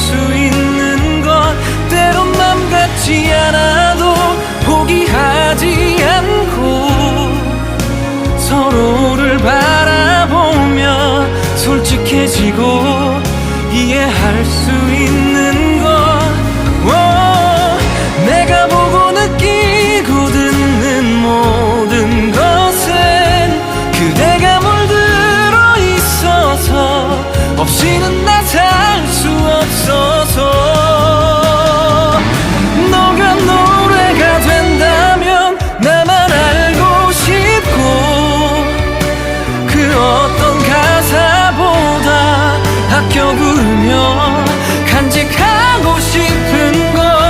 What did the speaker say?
수 있는 것. 때론 맘 같지 않아도 포기하지 않고 서로를 바라보며 솔직해지고 이해할 수 있는